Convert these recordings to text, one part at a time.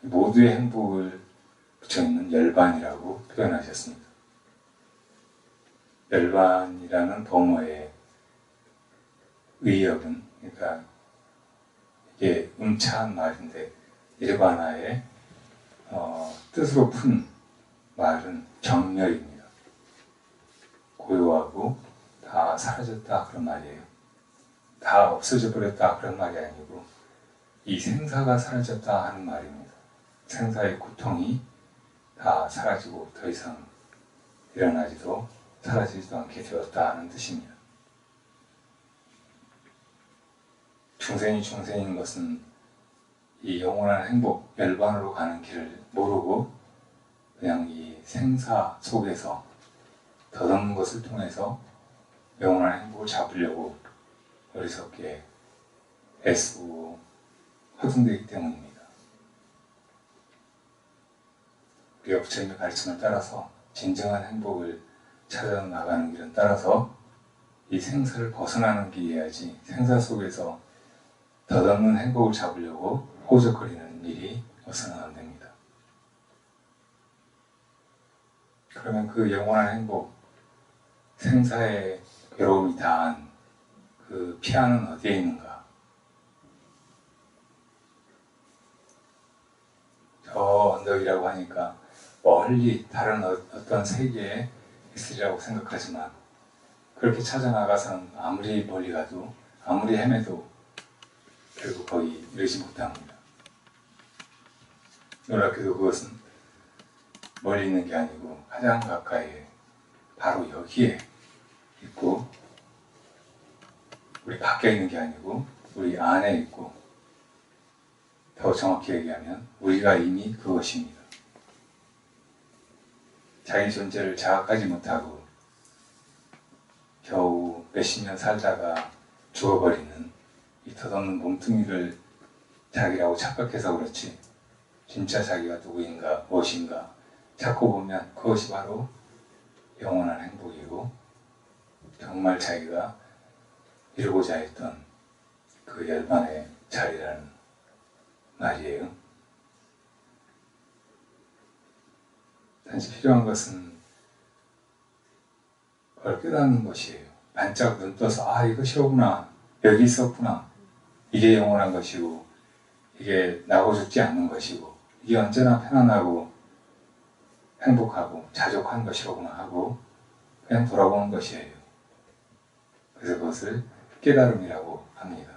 모두의 행복을 붙여있는 열반이라고 표현하셨습니다. 열반이라는 범어의 의역은 그러니까 이게 음차한 말인데 일반화의 어, 뜻으로 푼 말은 정멸입니다. 고요하고 다 사라졌다 그런 말이에요. 다 없어져 버렸다 그런 말이 아니고 이 생사가 사라졌다 하는 말입니다. 생사의 고통이 다 사라지고 더 이상 일어나지도 사라지지도 않게 되었다 하는 뜻입니다. 중생이 중생인 것은 이 영원한 행복, 열반으로 가는 길을 모르고 그냥 이 생사 속에서 더듬는 것을 통해서 영원한 행복을 잡으려고 어리석게 애쓰고 허둥대기 때문입니다. 우리가 부처님의 가르침을 따라서 진정한 행복을 찾아 나가는 길은 따라서 이 생사를 벗어나는 길이어야지 생사 속에서 덧없는 행복을 잡으려고 호적거리는 일이 없어는 안 됩니다. 그러면 그 영원한 행복, 생사의 괴로움이 다한 그 피아는 어디에 있는가? 저 언덕이라고 하니까 멀리 다른 어- 어떤 세계에 있으리라고 생각하지만 그렇게 찾아 나가서는 아무리 멀리 가도 아무리 헤매도 결국 거기 이르지 못합니다. 놀랍게도 그것은 멀리 있는 게 아니고 가장 가까이에 바로 여기에 있고 우리 밖에 있는 게 아니고 우리 안에 있고 더 정확히 얘기하면 우리가 이미 그것입니다. 자기 존재를 자각하지 못하고 겨우 몇십 년 살다가 죽어버리는 이 덧없는 몸뚱이를 자기라고 착각해서 그렇지 진짜 자기가 누구인가 무엇인가 찾고 보면 그것이 바로 영원한 행복이고 정말 자기가 이루고자 했던 그 열반의 자리라는 말이에요. 단지 필요한 것은 그걸 깨닫는 것이에요. 반짝 눈 떠서 아 이것이구나 여기 있었구나 이게 영원한 것이고 이게 나고 죽지 않는 것이고 이게 언제나 편안하고 행복하고 자족한 것이로구나 하고 그냥 돌아보는 것이에요. 그래서 그것을 깨달음이라고 합니다.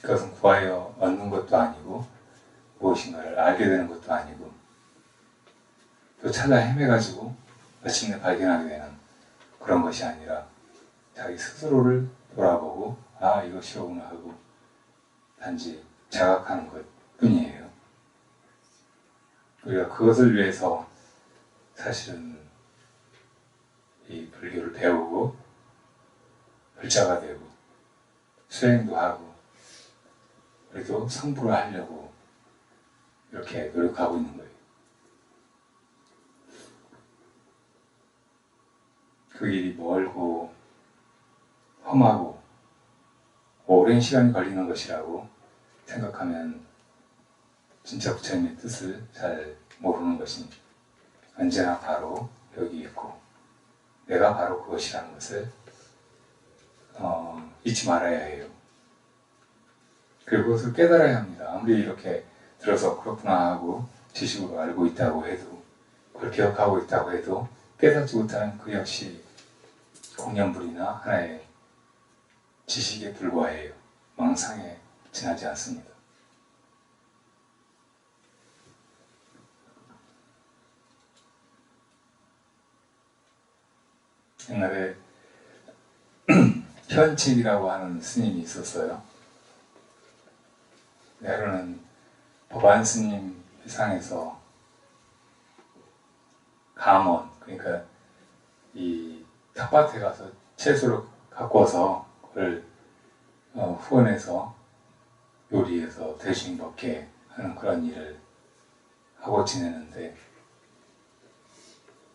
그것은 구하여 얻는 것도 아니고 무엇인가를 알게 되는 것도 아니고 또 찾아 헤매가지고 마침내 발견하게 되는 그런 것이 아니라 자기 스스로를 돌아보고 아 이것이로구나 하고 단지 자각하는 것 뿐이에요. 우리가 그것을 위해서 사실은 이 불교를 배우고 불자가 되고 수행도 하고 그래도 성불을 하려고 이렇게 노력하고 있는 거예요. 그 길이 멀고 험하고 오랜 시간이 걸리는 것이라고 생각하면 진짜 부처님의 뜻을 잘 모르는 것입니다. 언제나 바로 여기 있고 내가 바로 그것이라는 것을 어, 잊지 말아야 해요. 그리고 그것을 깨달아야 합니다. 아무리 이렇게 들어서 그렇구나 하고 지식으로 알고 있다고 해도 그걸 기억하고 있다고 해도 깨닫지 못하는 그 역시 공연불이나 하나의 지식에 불과해요. 망상에 지나지 않습니다. 옛날에 현칙이라고 하는 스님이 있었어요. 때로는 법안 스님 회상에서 감원, 그러니까 이 텃밭에 가서 채소를 갖고 와서 그걸 어, 후원해서 요리해서 대신 먹게 하는 그런 일을 하고 지내는데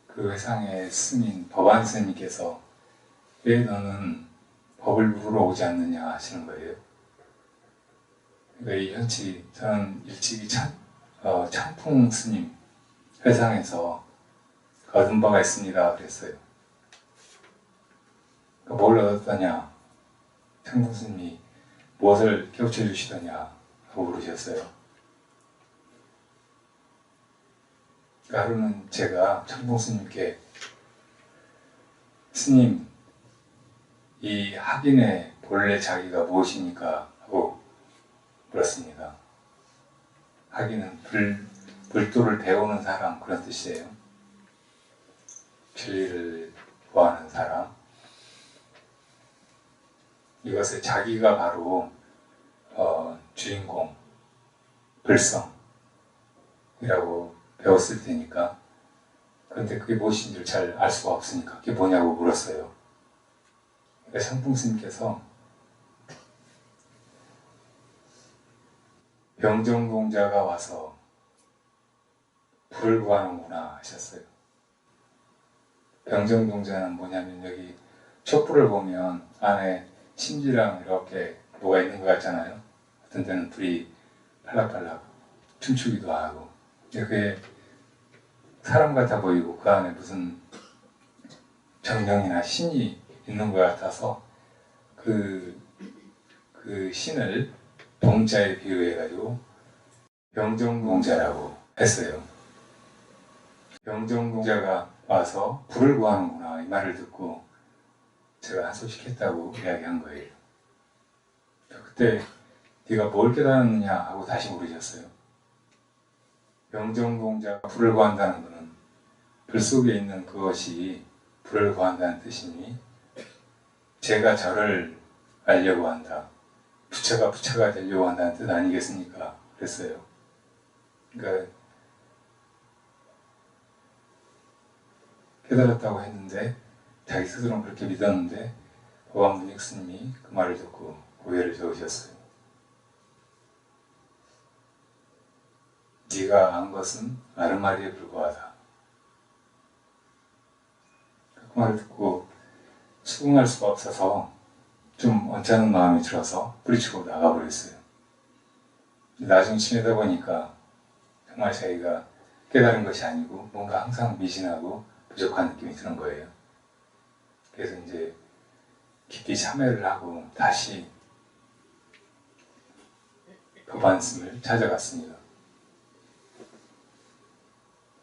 그 회상의 스님, 법안 스님께서 왜 너는 법을 물어오지 않느냐 하시는 거예요. 그러니까 이 현치 저는 일찍이 참 어, 창풍 스님 회상에서 얻은 바가 있습니다. 그랬어요. 그뭘 얻었더냐? 창풍 스님이 무엇을 깨우쳐 주시더냐? 하고 물으셨어요. 그 하루는 제가 창풍 스님께 스님, 이 학인의 본래 자기가 무엇입니까? 하고 물었습니다. 학인은 불, 불도를 배우는 사람 그런 뜻이에요. 진리를 구하는 사람. 이것을 자기가 바로 어, 주인공, 불성이라고 배웠을 테니까 그런데 그게 무엇인지를 잘알 수가 없으니까 그게 뭐냐고 물었어요. 그러니까 상풍스님께서 병정공자가 와서 불을 구하는구나 하셨어요. 병정공자는 뭐냐면 여기 촛불을 보면 안에 심지랑 이렇게 뭐가 있는 것 같잖아요. 어떤 데는 불이 팔락팔락 춤추기도 하고 그게 사람 같아 보이고 그 안에 무슨 정령이나 신이 있는 것 같아서 그, 그 신을 동자에 비유해가지고 병정공자라고 했어요. 병정공자가 와서 불을 구하는구나 이 말을 듣고 제가 한소식했다고 이야기한 거예요. 그때 네가 뭘 깨달았느냐 하고 다시 물으셨어요. 병정공자가 불을 구한다는 것은 불 속에 있는 그것이 불을 구한다는 뜻이니 제가 저를 알려고 한다. 부처가 부처가 되려고 한다는 뜻 아니겠습니까? 그랬어요. 그러니까 깨달았다고 했는데 자기 스스로는 그렇게 믿었는데 보안문익 스님이 그 말을 듣고 고개를 저으셨어요. 네가 안 것은 말이에 불과하다. 그 말을 듣고 수긍할 수가 없어서 좀 언짢은 마음이 들어서 뿌리치고 나가버렸어요. 나중에 지내다 보니까 정말 자기가 깨달은 것이 아니고 뭔가 항상 미진하고 부족한 느낌이 드는 거예요. 그래서 이제 깊이 참회를 하고 다시 법안스을 찾아갔습니다.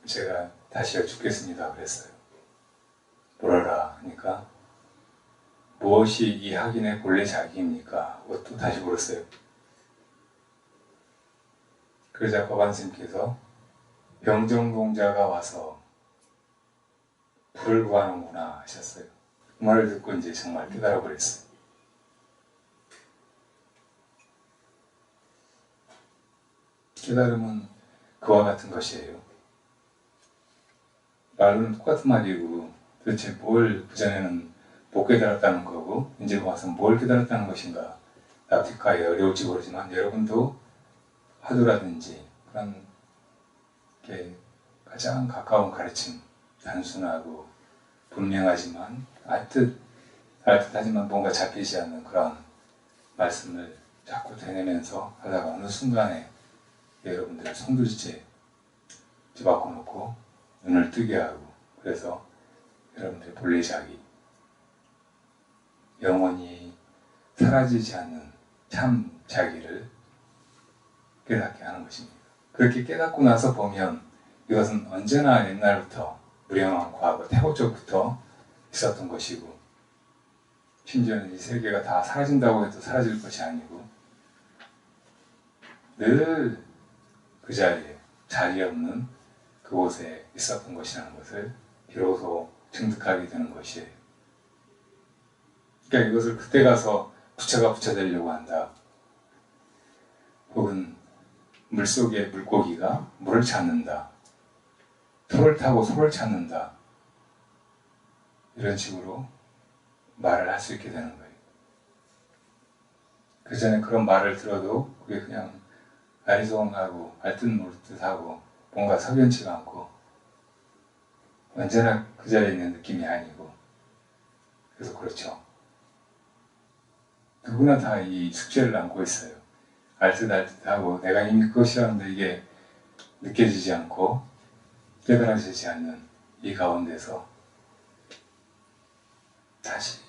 제가 다시 여쭙겠습니다. 그랬어요. 물어라 하니까 무엇이 이 학인의 본래 자기입니까? 그것도 다시 물었어요. 그러자 법안스님께서 병정공자가 와서 불을 구하는구나 하셨어요. 그 말을 듣고 이제 정말 깨달아 버렸어요. 깨달음은 그와 같은 것이에요. 말은 똑같은 말이고 도대체 뭘 그전에는 못 깨달았다는 거고 이제 와서 뭘 깨달았다는 것인가 납득하기 어려울지 모르지만 여러분도 화두라든지 그런 게 가장 가까운 가르침 단순하고 분명하지만 알듯 알듯 하지만 뭔가 잡히지 않는 그런 말씀을 자꾸 되내면서 하다가 어느 순간에 여러분들 송두리째 뒤바꿔 놓고 눈을 뜨게 하고 그래서 여러분들 본래 자기 영원히 사라지지 않는 참 자기를 깨닫게 하는 것입니다. 그렇게 깨닫고 나서 보면 이것은 언제나 옛날부터 무량한 과거 태고 쪽부터 있었던 것이고 심지어는 이 세계가 다 사라진다고 해도 사라질 것이 아니고 늘 그 자리에 자리 없는 그곳에 있었던 것이라는 것을 비로소 증득하게 되는 것이에요. 그러니까 이것을 그때 가서 부처가 부처 되려고 한다. 혹은 물속의 물고기가 물을 찾는다. 소를 타고 소를 찾는다. 이런 식으로 말을 할 수 있게 되는 거예요. 그 전에 그런 말을 들어도 그게 그냥 아리송하고 알듯 모르듯하고 뭔가 석연치가 않고 언제나 그 자리에 있는 느낌이 아니고 그래서 그렇죠. 누구나 다 이 숙제를 안고 있어요. 알듯 알듯하고 내가 이미 그것이라는데 이게 느껴지지 않고 깨달아지지 않는 이 가운데서 다시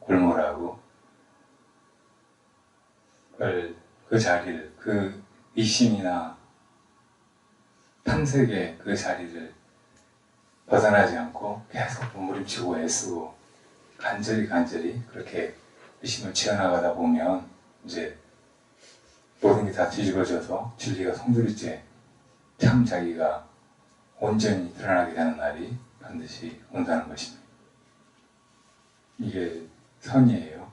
골몰하고 그걸 그 자리를 그 이심이나 탐색의 그 자리를 벗어나지 않고 계속 몸부림치고 애쓰고 간절히 간절히 그렇게 의심을 채워나가다 보면 이제 모든 게 다 뒤집어져서 진리가 송두리째 참 자기가 온전히 드러나게 되는 날이 반드시 온다는 것입니다. 이게 선이에요.